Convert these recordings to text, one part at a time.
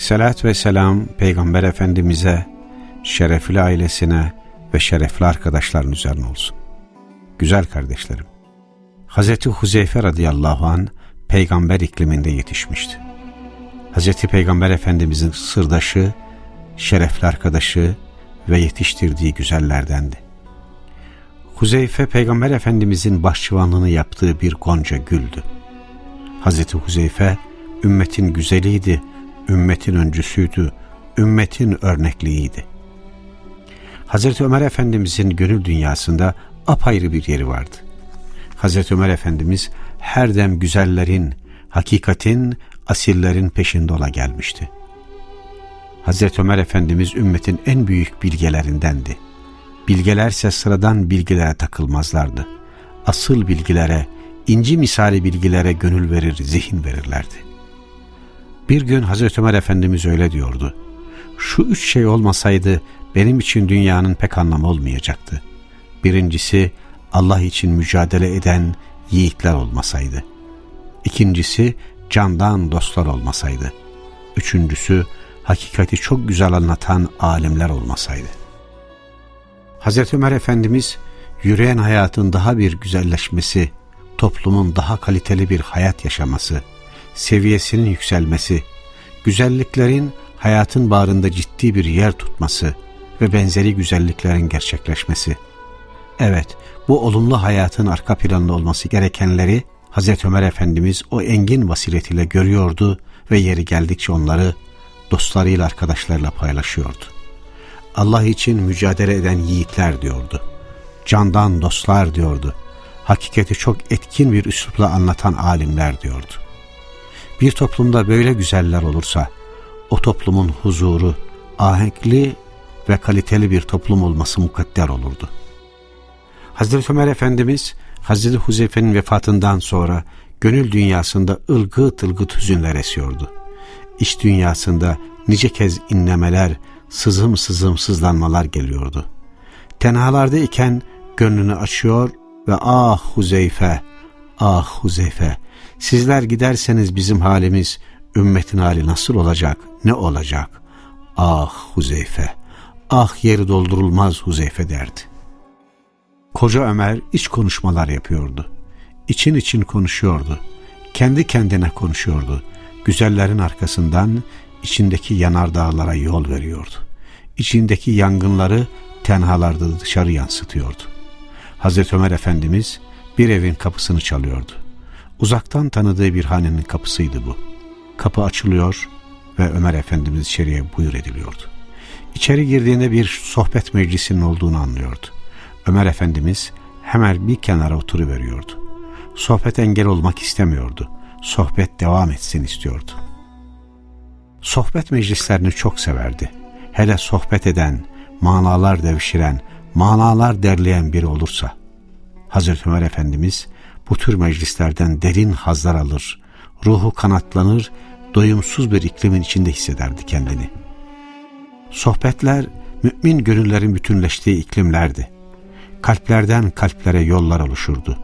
Selat ve selam Peygamber Efendimiz'e, şerefli ailesine ve şerefli arkadaşların üzerine olsun. Güzel kardeşlerim, Hz. Huzeyfe radıyallahu an peygamber ikliminde yetişmişti. Hz. Peygamber Efendimiz'in sırdaşı, şerefli arkadaşı ve yetiştirdiği güzellerdendi. Huzeyfe Peygamber Efendimizin başçıvanlığını yaptığı bir gonca güldü. Hazreti Huzeyfe ümmetin güzeliydi, ümmetin öncüsüydü, ümmetin örnekliğiydi. Hazreti Ömer Efendimizin gönül dünyasında apayrı bir yeri vardı. Hazreti Ömer Efendimiz her dem güzellerin, hakikatin, asillerin peşinde ola gelmişti. Hazreti Ömer Efendimiz ümmetin en büyük bilgelerindendi. Bilgelerse sıradan bilgilere takılmazlardı. Asıl bilgilere, inci misali bilgilere gönül verir, zihin verirlerdi. Bir gün Hazreti Ömer Efendimiz öyle diyordu. Şu üç şey olmasaydı benim için dünyanın pek anlamı olmayacaktı. Birincisi Allah için mücadele eden yiğitler olmasaydı. İkincisi candan dostlar olmasaydı. Üçüncüsü hakikati çok güzel anlatan alimler olmasaydı. Hz. Ömer Efendimiz yürüyen hayatın daha bir güzelleşmesi, toplumun daha kaliteli bir hayat yaşaması, seviyesinin yükselmesi, güzelliklerin hayatın bağrında ciddi bir yer tutması ve benzeri güzelliklerin gerçekleşmesi. Evet, bu olumlu hayatın arka planında olması gerekenleri Hz. Ömer Efendimiz o engin vasiretiyle görüyordu ve yeri geldikçe onları dostlarıyla arkadaşlarıyla paylaşıyordu. Allah için mücadele eden yiğitler diyordu. Candan dostlar diyordu. Hakikati çok etkin bir üslupla anlatan alimler diyordu. Bir toplumda böyle güzeller olursa o toplumun huzuru, ahenkli ve kaliteli bir toplum olması mukadder olurdu. Hazreti Ömer Efendimiz Hazreti Huzeyfe'nin vefatından sonra gönül dünyasında ılgıt ılgıt hüzünler esiyordu. İç dünyasında nice kez inlemeler, sızım sızım sızlanmalar geliyordu. Tenhalarda iken gönlünü açıyor ve ah Huzeyfe, ah Huzeyfe, sizler giderseniz bizim halimiz, ümmetin hali nasıl olacak, ne olacak? Ah Huzeyfe, ah yeri doldurulmaz Huzeyfe derdi. Koca Ömer iç konuşmalar yapıyordu. İçin için konuşuyordu. Kendi kendine konuşuyordu. Güzellerin arkasından içindeki yanardağlara yol veriyordu. İçindeki yangınları tenhalarda dışarı yansıtıyordu. Hazreti Ömer Efendimiz bir evin kapısını çalıyordu. Uzaktan tanıdığı bir hanenin kapısıydı bu. Kapı açılıyor ve Ömer Efendimiz içeriye buyur ediliyordu. İçeri girdiğinde bir sohbet meclisinin olduğunu anlıyordu. Ömer Efendimiz hemen bir kenara oturuveriyordu. Sohbet engel olmak istemiyordu. Sohbet devam etsin istiyordu. Sohbet meclislerini çok severdi. Hele sohbet eden, manalar devşiren, manalar derleyen biri olursa. Hazreti Ömer Efendimiz bu tür meclislerden derin hazlar alır, ruhu kanatlanır, doyumsuz bir iklimin içinde hissederdi kendini. Sohbetler mümin gönüllerin bütünleştiği iklimlerdi. Kalplerden kalplere yollar oluşurdu.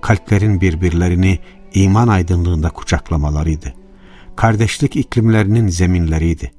Kalplerin birbirlerini iman aydınlığında kucaklamalarıydı. Kardeşlik iklimlerinin zeminleriydi.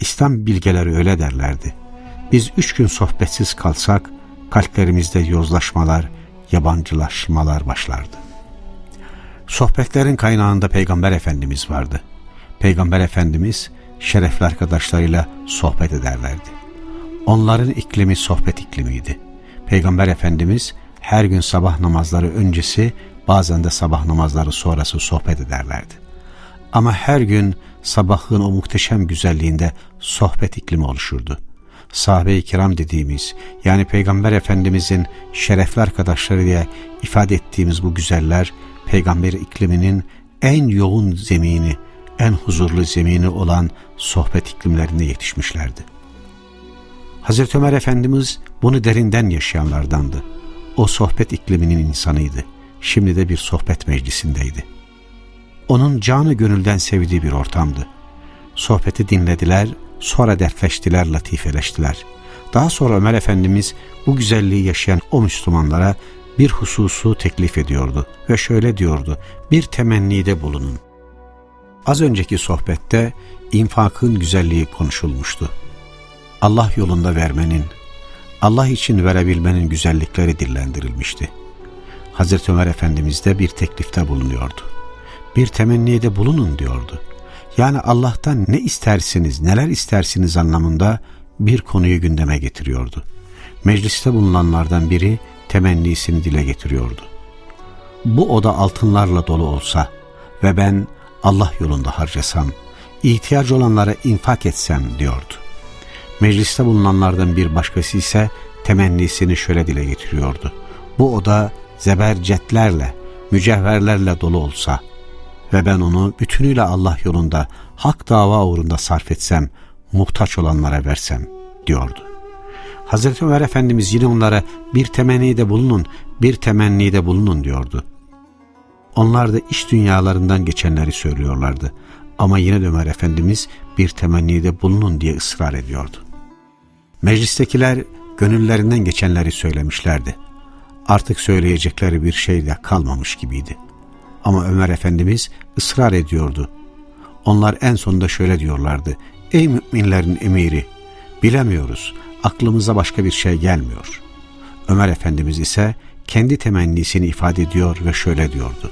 İslam bilgeleri öyle derlerdi. Biz üç gün sohbetsiz kalsak kalplerimizde yozlaşmalar, yabancılaşmalar başlardı. Sohbetlerin kaynağında Peygamber Efendimiz vardı. Peygamber Efendimiz şerefli arkadaşlarıyla sohbet ederlerdi. Onların iklimi sohbet iklimiydi. Peygamber Efendimiz her gün sabah namazları öncesi bazen de sabah namazları sonrası sohbet ederlerdi. Ama her gün sabahın o muhteşem güzelliğinde sohbet iklimi oluşurdu. Sahabe-i kiram dediğimiz yani Peygamber Efendimizin şerefli arkadaşları diye ifade ettiğimiz bu güzeller peygamber ikliminin en yoğun zemini, en huzurlu zemini olan sohbet iklimlerinde yetişmişlerdi. Hazreti Ömer Efendimiz bunu derinden yaşayanlardandı. O sohbet ikliminin insanıydı. Şimdi de bir sohbet meclisindeydi. Onun canı gönülden sevdiği bir ortamdı. Sohbeti dinlediler, sonra dertleştiler, latifeleştiler. Daha sonra Ömer Efendimiz bu güzelliği yaşayan o Müslümanlara bir hususu teklif ediyordu ve şöyle diyordu, bir temennide bulunun. Az önceki sohbette infakın güzelliği konuşulmuştu. Allah yolunda vermenin, Allah için verebilmenin güzellikleri dillendirilmişti. Hazreti Ömer Efendimiz de bir teklifte bulunuyordu. Bir temennide bulunun diyordu. Yani Allah'tan ne istersiniz, neler istersiniz anlamında bir konuyu gündeme getiriyordu. Mecliste bulunanlardan biri temennisini dile getiriyordu. Bu oda altınlarla dolu olsa ve ben Allah yolunda harcasam, ihtiyacı olanlara infak etsem diyordu. Mecliste bulunanlardan bir başkası ise temennisini şöyle dile getiriyordu. Bu oda zebercetlerle, mücevherlerle dolu olsa ve ben onu bütünüyle Allah yolunda, hak dava uğrunda sarf etsem, muhtaç olanlara versem diyordu. Hazreti Ömer Efendimiz yine onlara bir temennide bulunun, bir temennide bulunun diyordu. Onlar da iş dünyalarından geçenleri söylüyorlardı. Ama yine de Ömer Efendimiz bir temennide bulunun diye ısrar ediyordu. Meclistekiler gönüllerinden geçenleri söylemişlerdi. Artık söyleyecekleri bir şey de kalmamış gibiydi. Ama Ömer Efendimiz ısrar ediyordu. Onlar en sonunda şöyle diyorlardı. Ey müminlerin emiri, bilemiyoruz, aklımıza başka bir şey gelmiyor. Ömer Efendimiz ise kendi temennisini ifade ediyor ve şöyle diyordu.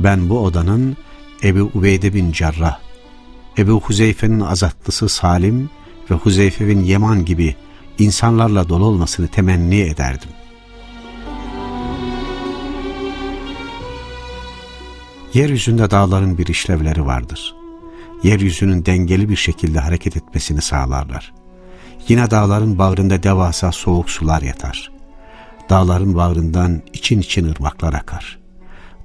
Ben bu odanın Ebu Ubeyde bin Cerrah, Ebu Huzeyfe'nin azatlısı Salim ve Huzeyfe bin Yeman gibi insanlarla dolu olmasını temenni ederdim. Yeryüzünde dağların bir işlevleri vardır. Yeryüzünün dengeli bir şekilde hareket etmesini sağlarlar. Yine dağların bağrında devasa soğuk sular yatar. Dağların bağrından için için ırmaklar akar.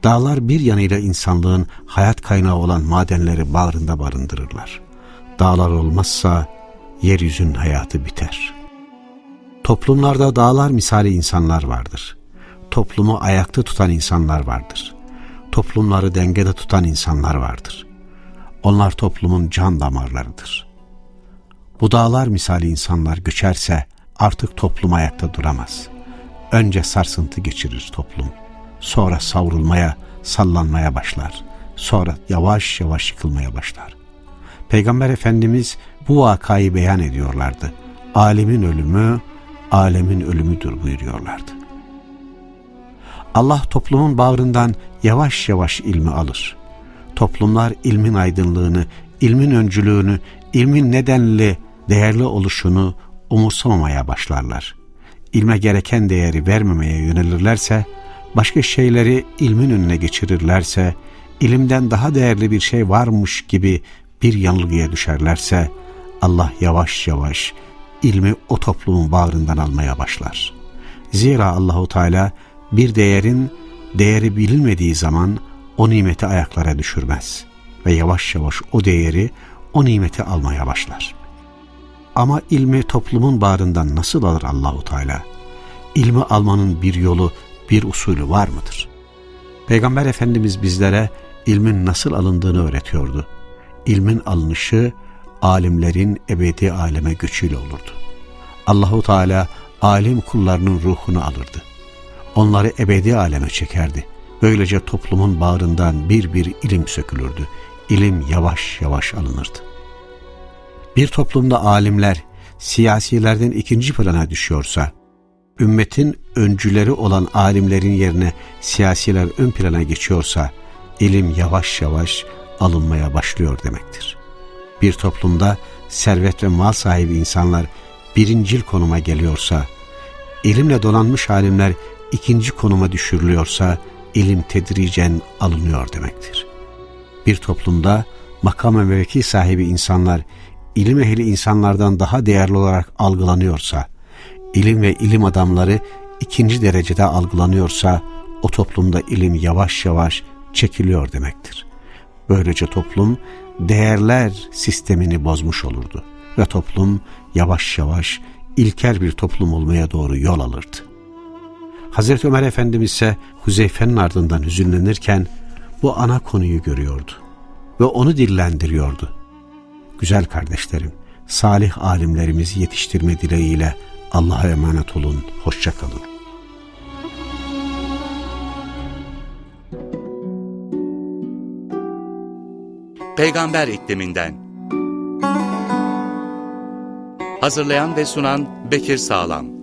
Dağlar bir yanıyla insanlığın hayat kaynağı olan madenleri bağrında barındırırlar. Dağlar olmazsa yeryüzünün hayatı biter. Toplumlarda dağlar misali insanlar vardır. Toplumu ayakta tutan insanlar vardır. Toplumları dengede tutan insanlar vardır. Onlar toplumun can damarlarıdır. Bu dağlar misali insanlar göçerse artık toplum ayakta duramaz. Önce sarsıntı geçirir toplum. Sonra savrulmaya, sallanmaya başlar. Sonra yavaş yavaş yıkılmaya başlar. Peygamber Efendimiz bu vakayı beyan ediyorlardı. Alemin ölümü, alemin ölümüdür buyuruyorlardı. Allah toplumun bağrından yavaş yavaş ilmi alır. Toplumlar ilmin aydınlığını, ilmin öncülüğünü, ilmin nedenli, değerli oluşunu umursamamaya başlarlar. İlme gereken değeri vermemeye yönelirlerse, başka şeyleri ilmin önüne geçirirlerse, ilimden daha değerli bir şey varmış gibi bir yanılgıya düşerlerse, Allah yavaş yavaş ilmi o toplumun bağrından almaya başlar. Zira Allahu Teala bir değerin değeri bilinmediği zaman o nimeti ayaklara düşürmez ve yavaş yavaş o değeri, o nimeti almaya başlar. Ama ilmi toplumun bağrından nasıl alır Allahu Teala? İlmi almanın bir yolu, bir usulü var mıdır? Peygamber Efendimiz bizlere ilmin nasıl alındığını öğretiyordu. İlmin alınışı alimlerin ebedi aleme göçüyle olurdu. Allahu Teala alim kullarının ruhunu alırdı. Onları ebedi aleme çekerdi. Böylece toplumun bağrından bir bir ilim sökülürdü. İlim yavaş yavaş alınırdı. Bir toplumda alimler siyasilerden ikinci plana düşüyorsa, ümmetin öncüleri olan alimlerin yerine siyasiler ön plana geçiyorsa, ilim yavaş yavaş alınmaya başlıyor demektir. Bir toplumda servet ve mal sahibi insanlar birincil konuma geliyorsa, ilimle donanmış alimler ikinci konuma düşürülüyorsa, ilim tedricen alınıyor demektir. Bir toplumda makam ve mevki sahibi insanlar ilim ehli insanlardan daha değerli olarak algılanıyorsa, ilim ve ilim adamları ikinci derecede algılanıyorsa, o toplumda ilim yavaş yavaş çekiliyor demektir. Böylece toplum değerler sistemini bozmuş olurdu ve toplum yavaş yavaş ilkel bir toplum olmaya doğru yol alırdı. Hazreti Ömer Efendimiz ise Huzeyfe'nin ardından hüzünlenirken bu ana konuyu görüyordu ve onu dillendiriyordu. Güzel kardeşlerim, salih alimlerimizi yetiştirme dileğiyle Allah'a emanet olun, hoşça kalın. Peygamber ikliminden. Hazırlayan ve sunan Bekir Sağlam.